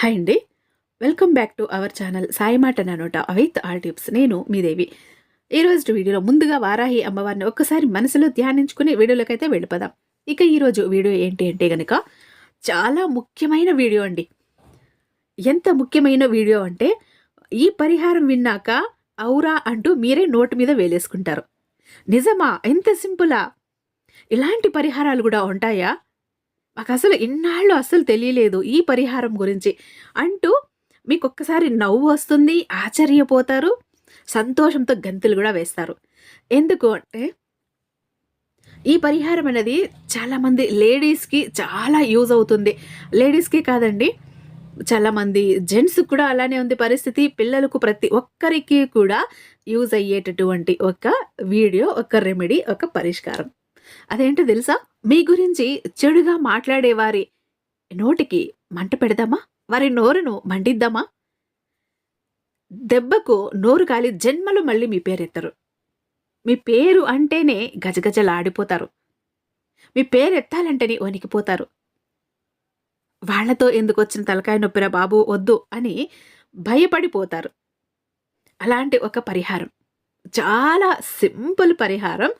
Hi అండి. Welcome back to our channel Sai మాట నోట విత్ ఆల్ టిప్స్ నేను మీ దేవి. ఈరోజు వీడియోలో ముందుగా వారాహి అమ్మవారిని ఒక్కసారి మనసులో ధ్యానించుకుని వీడియోలోకైతే వెళ్ళిపోదాం. ఇక ఈరోజు వీడియో ఏంటి అంటే కనుక చాలా ముఖ్యమైన వీడియో అండి. ఎంత ముఖ్యమైన వీడియో అంటే ఈ పరిహారం విన్నాక ఔరా అంటూ మీరే నోటు మీద వేలేసుకుంటారు. నిజమా? ఎంత సింపులా? ఇలాంటి పరిహారాలు కూడా ఉంటాయా? మాకు అసలు ఇన్నాళ్ళు అస్సలు తెలియలేదు ఈ పరిహారం గురించి. అంటూ మీకు ఒక్కసారి నవ్వు వస్తుంది ఆశ్చర్యపోతారు సంతోషంతో గంతులు కూడా వేస్తారు. ఎందుకు అంటే ఈ పరిహారం అనేది చాలామంది లేడీస్కి చాలా యూజ్ అవుతుంది. లేడీస్కి కాదండి చాలామంది జెంట్స్కి కూడా అలానే ఉంది పరిస్థితి. పిల్లలకు ప్రతి ఒక్కరికి కూడా యూజ్ అయ్యేటటువంటి ఒక వీడియో ఒక రెమెడీ ఒక పరిష్కారం. అదేంటో తెలుసా? మీ గురించి చెడుగా మాట్లాడేవారి నోటికి మంట పెడదామా? వారి నోరును మండిద్దామా? దెబ్బకు నోరు కాలి జన్మలు మళ్ళీ మీ పేరెత్తరు. మీ పేరు అంటేనే గజగజలాడిపోతారు. మీ పేరు ఎత్తాలంటేనే వణికిపోతారు. వాళ్ళతో ఎందుకు వచ్చిన తలకాయ నొప్పిరా బాబు వద్దు అని భయపడిపోతారు. అలాంటి ఒక పరిహారం. చాలా సింపుల్ పరిహారం.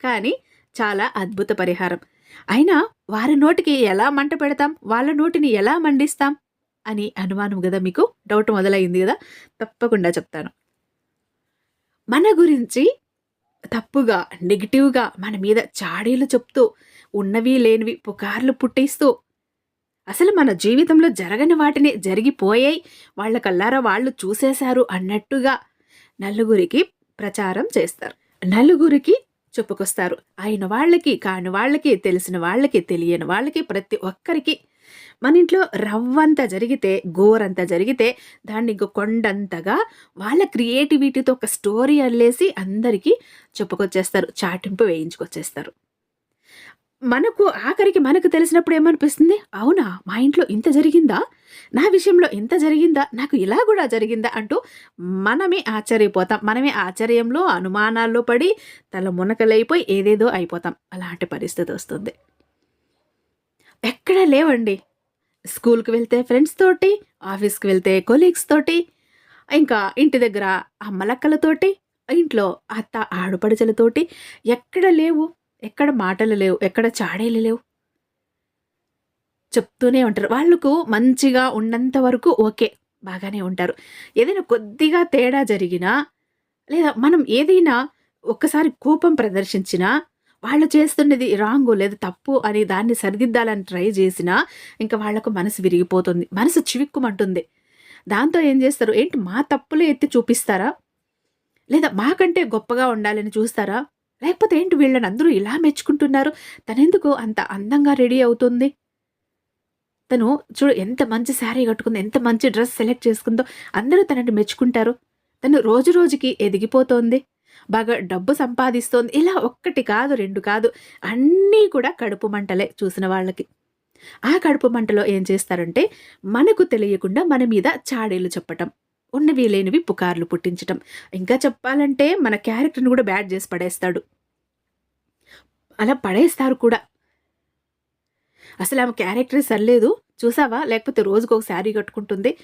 కానీ చాలా అద్భుత పరిహారం. అయినా వారి నోటికి ఎలా మంట పెడతాం? వాళ్ళ నోటిని ఎలా మండిస్తాం? అని అనుమానం కదా మీకు? డౌట్ మొదలైంది కదా? తప్పకుండా చెప్తాను. మన గురించి తప్పుగా నెగిటివ్గా మన మీద చాడీలు చెప్తూ ఉన్నవి లేనివి పుకార్లు పుట్టిస్తూ అసలు మన జీవితంలో జరగని వాటిని జరిగిపోయాయి వాళ్ళ కల్లారా వాళ్ళు చూసేశారు అన్నట్టుగా నలుగురికి ప్రచారం చేస్తారు. నలుగురికి చెప్పుకొస్తారు. అయిన వాళ్ళకి కాని వాళ్ళకి తెలిసిన వాళ్ళకి తెలియని వాళ్ళకి ప్రతి ఒక్కరికి. మన ఇంట్లో రవ్వంతా జరిగితే గోరంతా జరిగితే దాన్ని ఇంకో కొండంతగా వాళ్ళ క్రియేటివిటీతో ఒక స్టోరీ అల్లేసి అందరికీ చెప్పుకొచ్చేస్తారు చాటింపు వేయించుకొచ్చేస్తారు. మనకు ఆఖరికి మనకు తెలిసినప్పుడు ఏమనిపిస్తుంది? అవునా? మా ఇంట్లో ఇంత జరిగిందా? నా విషయంలో ఇంత జరిగిందా? నాకు ఇలా కూడా జరిగిందా? అంటూ మనమే ఆశ్చర్యపోతాం. మనమే ఆశ్చర్యంలో అనుమానాల్లో పడి తల మునకలైపోయి ఏదేదో అయిపోతాం. అలాంటి పరిస్థితి వస్తుంది. ఎక్కడ లేవండి. స్కూల్కి వెళ్తే ఫ్రెండ్స్ తోటి ఆఫీస్కి వెళ్తే కొలీగ్స్ తోటి ఇంకా ఇంటి దగ్గర అమ్మలక్కలతోటి ఇంట్లో అత్త ఆడుపడుచలతోటి ఎక్కడ లేవు? ఎక్కడ మాటలు లేవు ఎక్కడ చాడేలు లేవు. చెప్తూనే ఉంటారు. వాళ్ళకు మంచిగా ఉన్నంత వరకు ఓకే బాగానే ఉంటారు. ఏదైనా కొద్దిగా తేడా జరిగినా లేదా మనం ఏదైనా ఒక్కసారి కోపం ప్రదర్శించినా వాళ్ళు చేస్తున్నది రాంగు లేదా తప్పు అని దాన్ని సరిదిద్దాలని ట్రై చేసినా ఇంకా వాళ్ళకు మనసు విరిగిపోతుంది. మనసు చివిక్కుమంటుంది. దాంతో ఏం చేస్తారు? ఏంటి మా తప్పులే ఎత్తి చూపిస్తారా? లేదా మాకంటే గొప్పగా ఉండాలని చూస్తారా? లేకపోతే ఏంటి వీళ్ళని అందరూ ఇలా మెచ్చుకుంటున్నారు? తనెందుకు అంత అందంగా రెడీ అవుతుంది? తను చూడు ఎంత మంచి శారీ కట్టుకుందో ఎంత మంచి డ్రెస్ సెలెక్ట్ చేసుకుందో అందరూ తనని మెచ్చుకుంటారు. తను రోజు రోజుకి ఎదిగిపోతోంది. బాగా డబ్బు సంపాదిస్తోంది. ఇలా ఒక్కటి కాదు రెండు కాదు అన్నీ కూడా కడుపు మంటలే చూసిన వాళ్ళకి. ఆ కడుపు మంటలో ఏం చేస్తారంటే మనకు తెలియకుండా మన మీద చాడీలు చెప్పటం. ఉన్నవి లేనివి పుకార్లు పుట్టించటం. ఇంకా చెప్పాలంటే మన క్యారెక్టర్ని కూడా బ్యాడ్ చేసి పడేస్తాడు. అలా పడేస్తారు కూడా. అసలు ఆమె క్యారెక్టర్ సర్లేదు. చూసావా? లేకపోతే రోజుకు ఒక శారీ కట్టుకుంటుంది.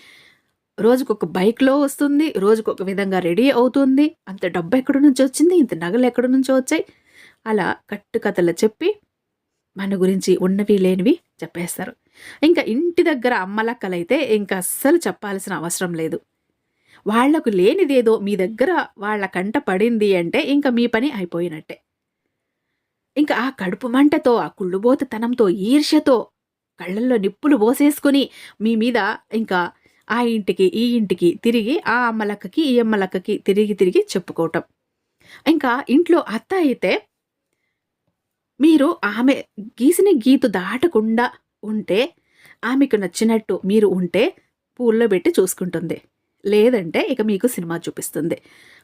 రోజుకొక బైక్లో వస్తుంది. రోజుకొక విధంగా రెడీ అవుతుంది. అంత డబ్బు ఎక్కడి నుంచి వచ్చింది? ఇంత నగలు ఎక్కడి నుంచో వచ్చాయి? అలా కట్టుకథలు చెప్పి మన గురించి ఉన్నవి లేనివి చెప్పేస్తారు. ఇంకా ఇంటి దగ్గర అమ్మలక్కలైతే ఇంకా అస్సలు చెప్పాల్సిన అవసరం లేదు. వాళ్ళకు లేనిదేదో మీ దగ్గర వాళ్ళ కంట పడింది అంటే ఇంకా మీ పని అయిపోయినట్టే. ఇంకా ఆ కడుపు మంటతో ఆ కుళ్ళుబోతతనంతో ఈర్ష్యతో కళ్ళల్లో నిప్పులు పోసేసుకుని మీ మీద ఇంకా ఆ ఇంటికి ఈ ఇంటికి తిరిగి ఆ అమ్మలక్కకి ఈ అమ్మలక్కకి తిరిగి తిరిగి చెప్పుకోవటం. ఇంకా ఇంట్లో అత్త అయితే మీరు ఆమె గీసిన గీతు దాటకుండా ఉంటే ఆమెకు నచ్చినట్టు మీరు ఉంటే పూల్లో పెట్టి చూసుకుంటుంది. లేదంటే ఇక మీకు సినిమా చూపిస్తుంది.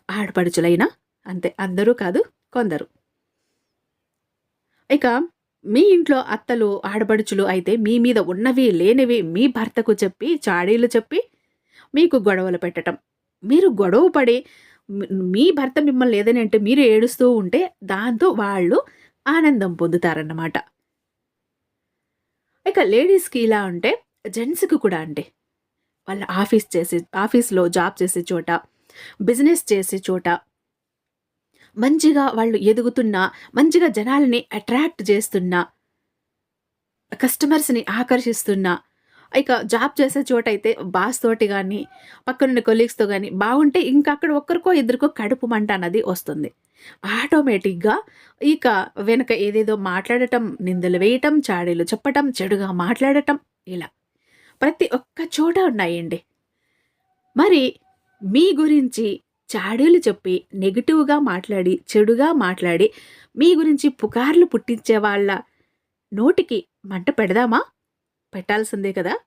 ఆడపడుచులైనా అంతే అందరూ కాదు కొందరు. ఇక మీ ఇంట్లో అత్తలు ఆడపడుచులు అయితే మీ మీద ఉన్నవి లేనివి మీ భర్తకు చెప్పి చాడీలు చెప్పి మీకు గొడవలు పెట్టడం మీరు గొడవ పడి మీ భర్త మిమ్మల్ని లేదని అంటే మీరు ఏడుస్తూ ఉంటే దాంతో వాళ్ళు ఆనందం పొందుతారన్నమాట. ఇక లేడీస్కి ఇలా ఉంటే జెంట్స్కి కూడా అంటే వాళ్ళ ఆఫీస్ చేసే ఆఫీస్లో జాబ్ చేసే చోట బిజినెస్ చేసే చోట మంచిగా వాళ్ళు ఎదుగుతున్నా మంచిగా జనాల్ని అట్రాక్ట్ చేస్తున్న కస్టమర్స్ని ఆకర్షిస్తున్న ఇక జాబ్ చేసే చోట అయితే బాస్ తోటి కానీ పక్కనున్న కొలీగ్స్తో కానీ బాగుంటే ఇంకా అక్కడ ఒక్కరికో ఇద్దరికో కడుపు మంట అన్నది వస్తుంది. ఆటోమేటిక్గా ఇక వెనక ఏదేదో మాట్లాడటం నిందలు వేయటం చాడీలు చెప్పటం చెడుగా మాట్లాడటం ఇలా. ప్రతి ఒక్క చోట ఉన్నాయండి. మరి మీ గురించి చాడీలు చెప్పి నెగిటివ్గా మాట్లాడి చెడుగా మాట్లాడి మీ గురించి పుకార్లు పుట్టించే వాళ్ళ నోటికి మంట పెడదామా? పెట్టాల్సిందే కదా?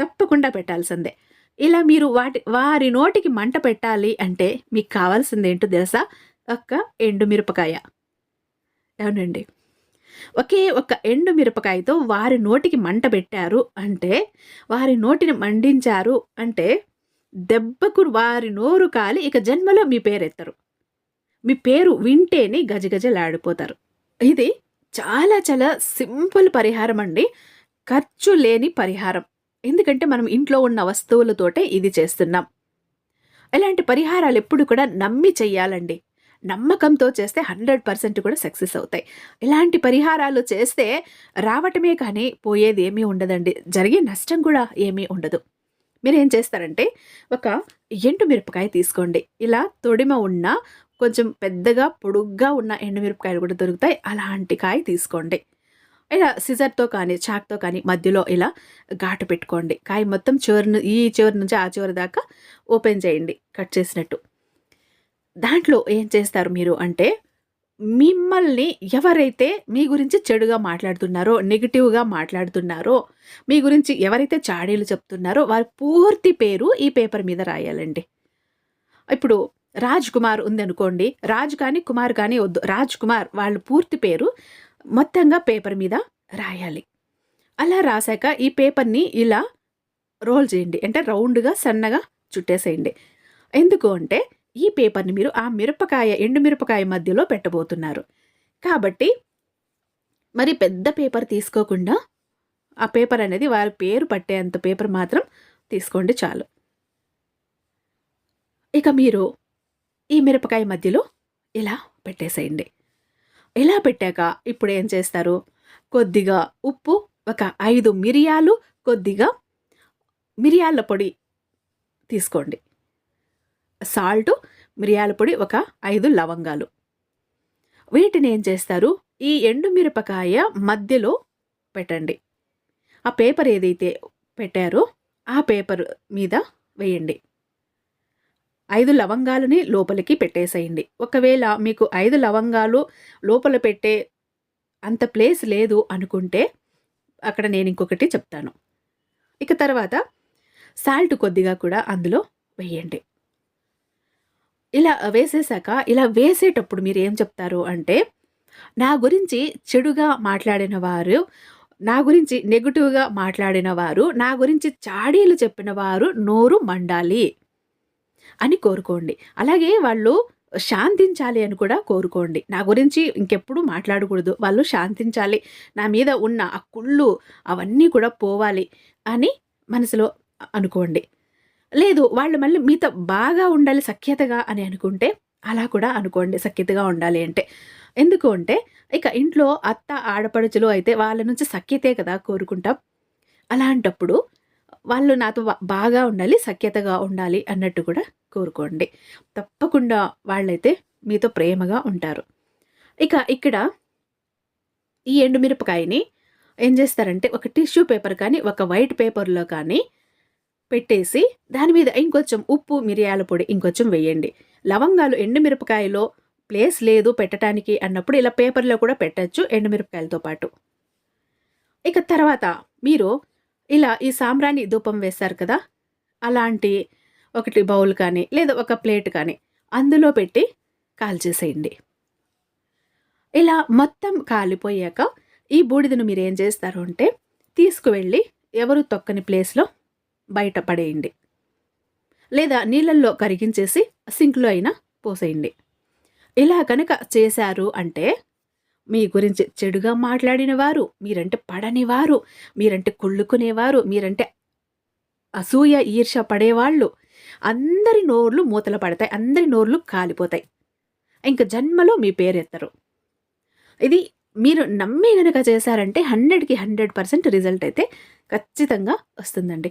తప్పకుండా పెట్టాల్సిందే. ఇలా మీరు వాటి వారి నోటికి మంట పెట్టాలి అంటే మీకు కావాల్సింది ఏంటో తెలుసా? ఒక్క ఎండు మిరపకాయ. అవునండి. ఒకే ఒక ఎండు మిరపకాయతో వారి నోటికి మంట పెట్టారు అంటే వారి నోటిని మండించారు అంటే దెబ్బకు వారి నోరు కాలి ఇక జన్మలో మీ పేరెత్తరు. మీ పేరు వింటేనే గజగజలాడిపోతారు. ఇది చాలా చాలా సింపుల్ పరిహారం అండి. ఖర్చు లేని పరిహారం. ఎందుకంటే మనం ఇంట్లో ఉన్న వస్తువులతోటే ఇది చేస్తున్నాం. ఇలాంటి పరిహారాలు ఎప్పుడు కూడా నమ్మి చెయ్యాలండి. నమ్మకంతో చేస్తే హండ్రెడ్ పర్సెంట్ కూడా సక్సెస్ అవుతాయి. ఇలాంటి పరిహారాలు చేస్తే రావటమే కానీ పోయేది ఏమీ ఉండదండి. జరిగే నష్టం కూడా ఏమీ ఉండదు. మీరు ఏం చేస్తారంటే ఒక ఎండు మిరపకాయ తీసుకోండి. ఇలా తొడిమ ఉన్న కొంచెం పెద్దగా పొడుగ్గా ఉన్న ఎండుమిరపకాయలు కూడా దొరుకుతాయి. అలాంటి కాయ తీసుకోండి. ఇలా సిజర్తో కానీ చాక్తో కానీ మధ్యలో ఇలా ఘాటు పెట్టుకోండి. కాయ మొత్తం చివరి ఈ చివరి నుంచి ఆ చివరి దాకా ఓపెన్ చేయండి. కట్ చేసినట్టు. దాంట్లో ఏం చేస్తారు మీరు అంటే మిమ్మల్ని ఎవరైతే మీ గురించి చెడుగా మాట్లాడుతున్నారో నెగిటివ్గా మాట్లాడుతున్నారో మీ గురించి ఎవరైతే చాడీలు చెప్తున్నారో వారి పూర్తి పేరు ఈ పేపర్ మీద రాయాలండి. ఇప్పుడు రాజ్ కుమార్ ఉందనుకోండి రాజ్ కానీ కుమార్ కానీ వద్దు రాజ్ కుమార్ వాళ్ళ పూర్తి పేరు మొత్తంగా పేపర్ మీద రాయాలి. అలా రాశాక ఈ పేపర్ని ఇలా రోల్ చేయండి అంటే రౌండ్గా సన్నగా చుట్టేసేయండి. ఎందుకు అంటే ఈ పేపర్ని మీరు ఆ మిరపకాయ ఎండు మిరపకాయ మధ్యలో పెట్టబోతున్నారు. కాబట్టి మరి పెద్ద పేపర్ తీసుకోకుండా ఆ పేపర్ అనేది వారి పేరు పట్టేంత పేపర్ మాత్రం తీసుకోండి చాలు. ఇక మీరు ఈ మిరపకాయ మధ్యలో ఇలా పెట్టేసేయండి. ఇలా పెట్టాక ఇప్పుడు ఏం చేస్తారు? కొద్దిగా ఉప్పు ఒక ఐదు మిరియాలు కొద్దిగా మిరియాల పొడి తీసుకోండి. సాల్ట్ మిరియాల పొడి ఒక ఐదు లవంగాలు. వీటిని ఏం చేస్తారు? ఈ ఎండుమిరపకాయ మధ్యలో పెట్టండి. ఆ పేపర్ ఏదైతే పెట్టారో ఆ పేపర్ మీద వేయండి. ఐదు లవంగాలని లోపలికి పెట్టేసేయండి. ఒకవేళ మీకు ఐదు లవంగాలు లోపల పెట్టే అంత ప్లేస్ లేదు అనుకుంటే అక్కడ నేను ఇంకొకటి చెప్తాను. ఇక తర్వాత సాల్ట్ కొద్దిగా కూడా అందులో వేయండి. ఇలా వేసేసాక ఇలా వేసేటప్పుడు మీరు ఏం చెప్తారు అంటే నా గురించి చెడుగా మాట్లాడిన వారు నా గురించి నెగిటివ్గా మాట్లాడిన వారు నా గురించి చాడీలు చెప్పిన వారు నోరు మండాలి అని కోరుకోండి. అలాగే వాళ్ళు శాంతించాలి అని కూడా కోరుకోండి. నా గురించి ఇంకెప్పుడు మాట్లాడకూడదు. వాళ్ళు శాంతించాలి. నా మీద ఉన్న ఆ కుళ్ళు అవన్నీ కూడా పోవాలి అని మనసులో అనుకోండి. లేదు వాళ్ళు మళ్ళీ మీతో బాగా ఉండాలి సఖ్యతగా అని అనుకుంటే అలా కూడా అనుకోండి సఖ్యతగా ఉండాలి అంటే. ఎందుకు అంటే ఇక ఇంట్లో అత్త ఆడపడుచులు అయితే వాళ్ళ నుంచి సఖ్యతే కదా కోరుకుంటాం. అలాంటప్పుడు వాళ్ళు నాతో బాగా ఉండాలి సఖ్యతగా ఉండాలి అన్నట్టు కూడా కోరుకోండి. తప్పకుండా వాళ్ళైతే మీతో ప్రేమగా ఉంటారు. ఇక ఇక్కడ ఈ ఎండుమిరపకాయని ఏం చేస్తారంటే ఒక టిష్యూ పేపర్ కానీ ఒక వైట్ పేపర్లో కానీ పెట్టేసి దాని మీద ఇంకొంచెం ఉప్పు మిరియాల పొడి ఇంకొంచెం వేయండి. లవంగాలు ఎండుమిరపకాయలో ప్లేస్ లేదు పెట్టడానికి అన్నప్పుడు ఇలా పేపర్లో కూడా పెట్టచ్చు ఎండుమిరపకాయలతో పాటు. ఇక తర్వాత మీరు ఇలా ఈ సాంబ్రాణి ధూపం వేస్తారు కదా అలాంటి ఒకటి బౌల్ కానీ లేదా ఒక ప్లేట్ కానీ అందులో పెట్టి కాల్చేసేయండి. ఇలా మొత్తం కాలిపోయాక ఈ బూడిదను మీరు ఏం చేస్తారు అంటే తీసుకువెళ్ళి ఎవరు తొక్కని ప్లేస్లో బయట పడేయండి లేదా నీళ్ళల్లో కరిగించేసి సింక్లో అయినా పోసేయండి. ఇలా కనుక చేశారు అంటే మీ గురించి చెడుగా మాట్లాడిన వారు మీరంటే పడనివారు మీరంటే కుళ్ళుకునేవారు మీరంటే అసూయ ఈర్ష పడేవాళ్ళు అందరి నోర్లు మూతలు పడతాయి అందరి నోర్లు కాలిపోతాయి. ఇంకా జన్మలో మీ పేరెత్తరు. ఇది మీరు నమ్మి కనుక చేశారంటే హండ్రెడ్కి హండ్రెడ్ పర్సెంట్ రిజల్ట్ అయితే ఖచ్చితంగా వస్తుందండి.